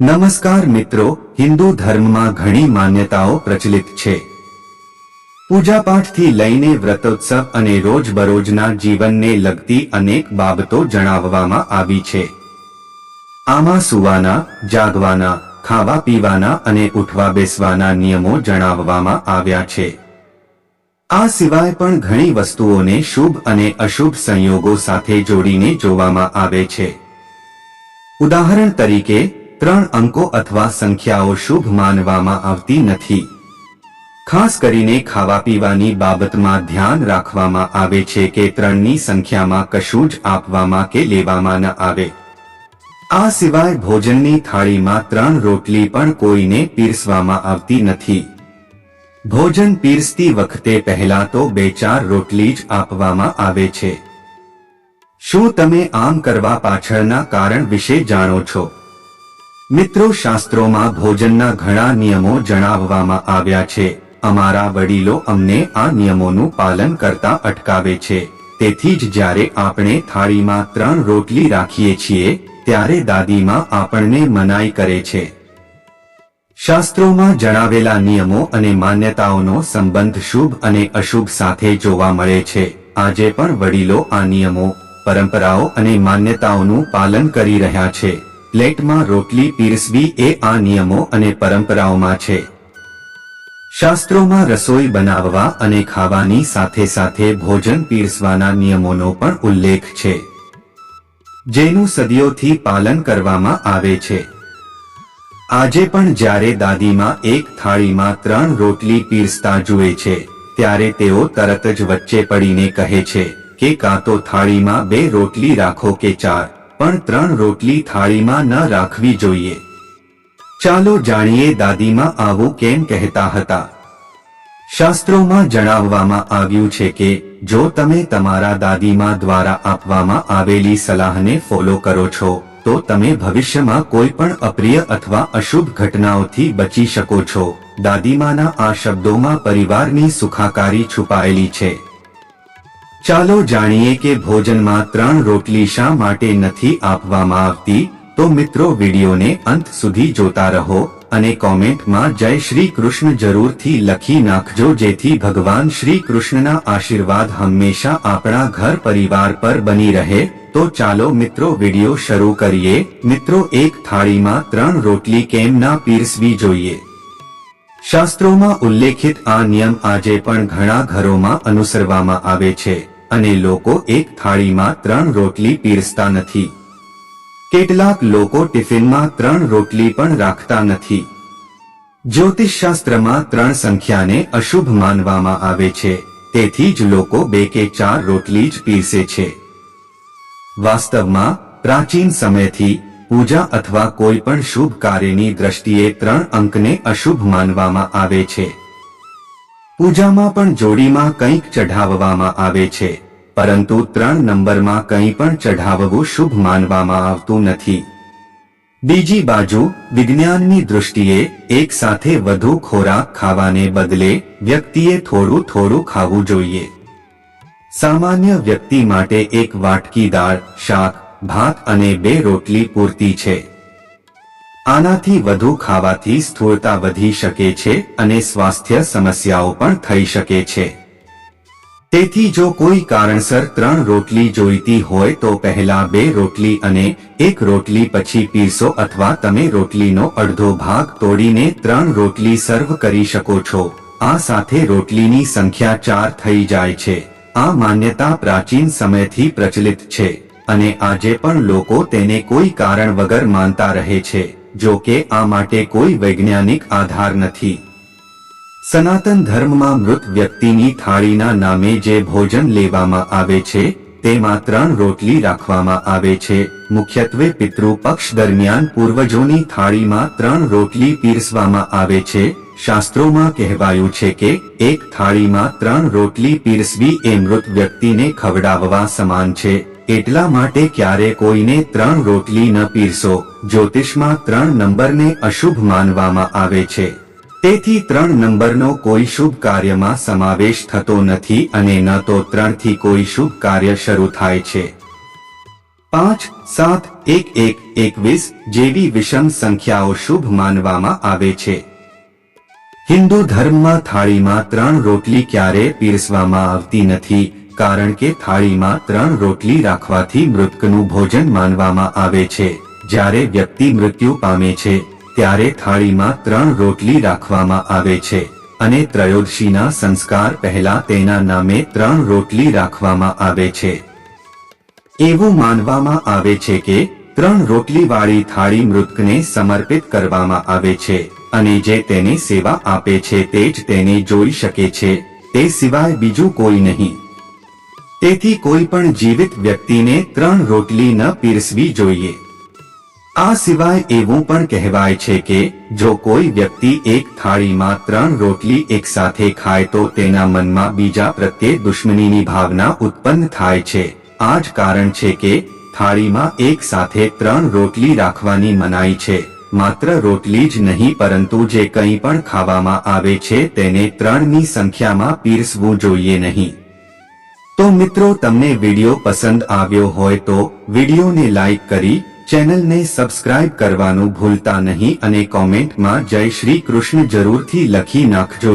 નમસ્કાર મિત્રો, હિન્દુ ધર્મમાં ઘણી માન્યતાઓ પ્રચલિત છે. પૂજાપાઠથી લઈને વ્રતોત્સવ અને રોજબરોજના જીવનને લગતી અનેક બાબતો જણાવવામાં આવી છે. આમાં સુવાના, જાગવાના ખાવા પીવાના અને ઉઠવા બેસવાના નિયમો જણાવવામાં આવ્યા છે. આ સિવાય પણ ઘણી વસ્તુઓને શુભ અને અશુભ સંયોગો સાથે જોડીને જોવામાં આવે છે. ઉદાહરણ તરીકે ત્રણ અંકો અથવા સંખ્યાઓ શુભ માનવામાં આવતી નથી. ખાસ કરીને ખાવા પીવાની બાબતમાં ધ્યાન રાખવામાં આવે છે કે ત્રણની સંખ્યામાં કશું જ આપવામાં કે લેવામાં ન આવે. આ સિવાય ભોજનની થાળીમાં ત્રણ રોટલી પણ કોઈને પીરસવામાં આવતી નથી. ભોજન પીરસતી વખતે પહેલા તો બે ચાર રોટલી જ આપવામાં આવે છે. શું તમે આમ કરવા પાછળના કારણ વિશે જાણો છો? મિત્રો, શાસ્ત્રોમાં ભોજનના ઘણા નિયમો જણાવવામાં આવ્યા છે. અમારા વડીલો અમને આ નિયમોનું પાલન કરતા અટકાવે છે. તેથી જ જ્યારે આપણે થાળીમાં ત્રણ રોટલી રાખીએ છીએ, ત્યારે દાદીમાં આપણને મનાઈ કરે છે. શાસ્ત્રોમાં જણાવેલા નિયમો અને માન્યતાઓનો સંબંધ શુભ અને અશુભ સાથે જોવા મળે છે. આજે પણ વડીલો આ નિયમો, પરંપરાઓ અને માન્યતાઓનું પાલન કરી રહ્યા છે. પ્લેટમાં રોટલી પીરસવી એ આ નિયમો અને પરંપરાઓમાં છે. શાસ્ત્રોમાં રસોઈ બનાવવા અને ખાવાની સાથે સાથે ભોજન પીરસવાના નિયમોનો પણ ઉલ્લેખ છે. જેનું સદીઓથી પાલન કરવામાં આવે છે. આજે પણ જ્યારે દાદીમાં એક થાળીમાં ત્રણ રોટલી પીરસતા જુએ છે, ત્યારે તેઓ તરત જ વચ્ચે પડીને કહે છે કે કાં તો થાળીમાં બે રોટલી રાખો કે ચાર. પણ ત્રણ રોટલી થાળીમાં ન રાખવી જોઈએ. ચાલો જાણીએ દાદીમાં આવું કેમ કહેતા હતા. શાસ્ત્રોમાં જણાવવામાં આવ્યું છે કે, જો તમે તમારા દાદીમા દ્વારા આપવામાં આવેલી સલાહને ફોલો કરો છો, તો તમે ભવિષ્યમાં કોઈ પણ અપ્રિય અથવા અશુભ ઘટનાઓથી બચી શકો છો. દાદીમાના આ શબ્દોમાં પરિવારની સુખાકારી છુપાયેલી છે. ચાલો જાણીએ કે ભોજનમાં ત્રણ રોટલી શા માટે નથી આપવામાં આવતી? તો મિત્રો, વિડીયોને અંત સુધી જોતા રહો અને કોમેન્ટમાં જય શ્રી કૃષ્ણ જરૂરથી લખી નાખજો, જેથી ભગવાન શ્રી કૃષ્ણના આશીર્વાદ હંમેશા આપણા ઘર પરિવાર પર બની રહે. તો ચાલો મિત્રો, વીડિયો શરૂ કરીએ. મિત્રો, એક થાળીમાં ત્રણ રોટલી કેમ ના પીરસવી જોઈએ? શાસ્ત્રોમાં ઉલ્લેખિત આ નિયમ આજે પણ ઘણા ઘરોમાં અનુસરવામાં આવે છે. અને લોકો એક થાળીમાં ત્રણ રોટલી પીરસતા નથી. કેટલાક લોકો ટિફિનમાં ત્રણ રોટલી પણ રાખતા નથી. જ્યોતિષશાસ્ત્રમાં ત્રણ સંખ્યાને અશુભ માનવામાં આવે છે, તેથી જ લોકો બે કે ચાર રોટલી જ પીરસે છે. વાસ્તવમાં, પ્રાચીન સમયથી, પૂજા અથવા કોઈ પણ શુભ કાર્યની દ્રષ્ટિએ ત્રણ અંકને અશુભ માનવામાં આવે છે. પૂજામાં પણ જોડીમાં કંઈક ચઢાવવામાં આવે છે, પરંતુ ત્રણ નંબરમાં કંઈ પણ ચઢાવવું શુભ માનવામાં આવતું નથી. બીજી બાજુ, વિજ્ઞાનની દૃષ્ટિએ એક સાથે વધુ ખોરાક ખાવાને બદલે વ્યક્તિએ થોડું થોડું ખાવું જોઈએ. સામાન્ય વ્યક્તિ માટે એક વાટકી દાળ, શાક, ભાત અને બે રોટલી પૂરતી છે. આનાથી વધુ ખાવાથી સ્થૂળતા વધી શકે છે અને સ્વાસ્થ્ય સમસ્યાઓ પણ થઈ શકે છે. તેથી જો કોઈ કારણસર ત્રણ રોટલી જોઈતી હોય તો પહેલા બે રોટલી અને એક રોટલી પછી પીરસો અથવા તમે રોટલીનો અડધો ભાગ તોડીને ત્રણ રોટલી સર્વ કરી શકો છો. આ સાથે રોટલીની સંખ્યા ચાર થઈ જાય છે. આ માન્યતા પ્રાચીન સમયથી પ્રચલિત છે અને આજે પણ લોકો તેને કોઈ કારણ વગર માનતા રહે છે. જો કે આ માટે કોઈ વૈજ્ઞાનિક આધાર નથી. સનાતન ધર્મમાં મૃત વ્યક્તિની થાળીના નામે જે ભોજન લેવામાં આવે છે તેમાં ત્રણ રોટલી રાખવામાં આવે છે. મુખ્યત્વે પિતૃ પક્ષ દરમિયાન પૂર્વજોની થાળીમાં ત્રણ રોટલી પીરસવામાં આવે છે. શાસ્ત્રોમાં કહેવાયું છે કે, એક થાળીમાં ત્રણ રોટલી પીરસવી એ મૃત વ્યક્તિને ખવડાવવા સમાન છે. એટલા માટે ક્યારે કોઈને ત્રણ રોટલી ન પીરસો. જ્યોતિષમાં ત્રણ નંબરને અશુભ માનવામાં આવે છે. તેથી ત્રણ નંબરનો કોઈ શુભ કાર્યમાં સમાવેશ થતો નથી અને ન તો ત્રણથી કોઈ શુભ કાર્ય શરૂ થાય છે. પાંચ, સાત, એક એક, એકવીસ જેવી વિષમ સંખ્યાઓ શુભ માનવામાં આવે છે. હિન્દુ ધર્મમાં થાળીમાં ત્રણ રોટલી ક્યારે પીરસવામાં આવતી નથી? કારણ કે થાળીમાં ત્રણ રોટલી રાખવાથી મૃતકનું ભોજન માનવામાં આવે છે. જ્યારે વ્યક્તિ મૃત્યુ પામે છે, ત્યારે થાળીમાં ત્રણ રોટલી રાખવામાં આવે છે. અને ત્રયોદશીના સંસ્કાર પહેલા તેના નામે ત્રણ રોટલી રાખવામાં આવે છે. એવું માનવામાં આવે છે કે, ત્રણ રોટલીવાળી થાળી મૃતકને સમર્પિત કરવામાં આવે છે, અને જે તેને સેવા આપે છે તે જ તેને જોઈ શકે છે, તે સિવાય બીજું કોઈ નહીં. તેથી કોઈ પણ જીવિત વ્યક્તિને ત્રણ રોટલી ન પીરસવી જોઈએ. આ સિવાય એવું પણ કહેવાય છે કે, જો કોઈ વ્યક્તિ એક થાળીમાં ત્રણ રોટલી એકસાથે ખાય તો તેના મનમાં બીજા પ્રત્યે દુશ્મનીની ભાવના ઉત્પન્ન થાય છે. આ જ કારણ છે કે, થાળીમાં એક સાથે ત્રણ રોટલી રાખવાની મનાઈ છે. માત્ર રોટલી જ નહીં, પરંતુ જે કંઈ પણ ખાવામાં આવે છે તેને ત્રણની સંખ્યામાં પીરસવું જોઈએ નહીં. તો મિત્રો તમને વીડિયો પસંદ આવ્યો હોય તો વિડીયોને લાઈક કરી ચેનલને સબસ્ક્રાઇબ કરવાનું ભૂલતા નહીં અને કોમેન્ટમાં જય શ્રી કૃષ્ણ જરૂરથી લખી નાખજો.